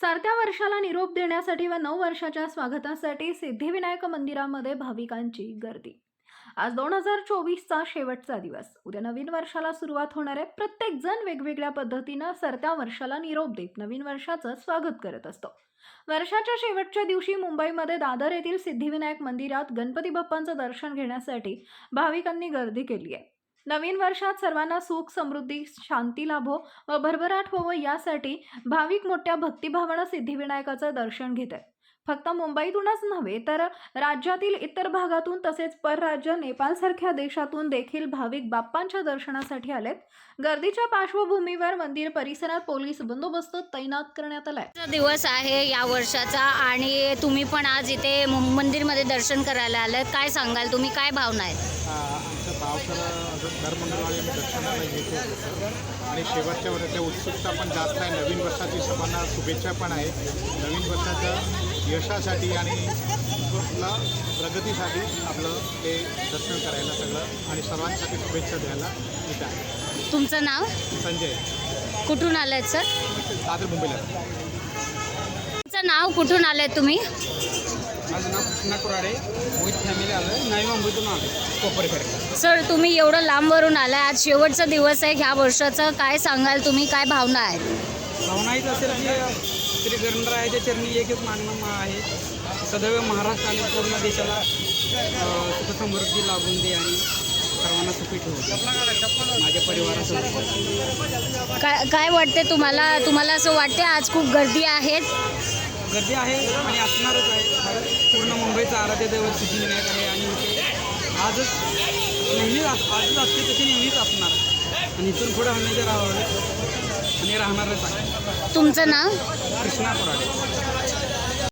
सरत्या वर्षाला निरोप देण्यासाठी व नऊ वर्षाच्या स्वागतासाठी सिद्धिविनायक मंदिरामध्ये भाविकांची गर्दी. आज दोन हजार चोवीसचा शेवटचा दिवस. उद्या नवीन वर्षाला सुरुवात होणार आहे. प्रत्येक जण वेगवेगळ्या पद्धतीनं सरत्या वर्षाला निरोप देत नवीन वर्षाचं स्वागत करत असतो. वर्षाच्या शेवटच्या दिवशी मुंबईमध्ये दादर येथील सिद्धिविनायक मंदिरात गणपती बाप्पांचं दर्शन घेण्यासाठी भाविकांनी गर्दी केली आहे. नवीन वर्षात सर्वांना सुख समृद्धी शांती लाभो व भरभराट होवं यासाठी भाविक मोठ्या भक्तिभावानं सिद्धिविनायकाचं दर्शन घेत आहेत फक्त मुंबईतूनच नव्हे तर राज्यातील इतर भागातून तसेच परराज्य नेपाळसारख्या देशातून देखील भाविक बाप्पांच्या दर्शनासाठी आलेत. गर्दीच्या पार्श्वभूमीवर मंदिर परिसरात पोलीस बंदोबस्त तैनात करण्यात आलाय. दिवस आहे या वर्षाचा आणि तुम्ही पण आज इथे मंदिरमध्ये दर्शन करायला आलात. काय सांगाल? तुम्ही काय भावना आहेत? आ, आमच्या भावसाला दर मंगळवारी आम्ही दर्शनाला येतो आणि शेवटच्या वर्षाच्या उत्सुकता पण जास्त आहे. नवीन वर्षाची सर्वांना शुभेच्छा पण आहे. नवीन वर्षाच्या यशासाठी आणि आपला प्रगतीसाठी आपलं ते दर्शन करायला सगळं आणि सर्वांसाठी शुभेच्छा द्यायला इथं आहे तुमचं नाव? संजय. कुठून आलात सर? दादर मुंबईला. तुमचं नाव कुठून आलात तुम्ही? माझं नाव कृष्णा कुराडे. मोहित फॅमिली आलं नवी मुंबईतून आलो कोपरखेड सर तुम्ही एवढं लांबवरून आलाय. आज शेवटचा दिवस आहे. ह्या वर्षाचं काय सांगाल तुम्ही? काय भावना आहेत? असेल की श्री गणरायाच्या चरणी एक एक आहे. सदैव महाराष्ट्र आणि पूर्ण देशाला अं, लाभून दे आणि सर्वांना सुखी ठेवू माझ्या परिवारासोबत. काय काय वाटते तुम्हाला? तुम्हाला असं वाटते आज खूप गर्दी आहेत? गर्दी आहे आणि असणारच आहे. पूर्ण मुंबईचं आराध्य दैवत सिद्धिविनायक आहे आणि इथे आजच नेहमीच आजच असते तशी नेहमीच असणार. आणि इथून पुढे हमेशा राहावं आणि राहणारच आहे. तुमचं नाव? कृष्णा कुराडे.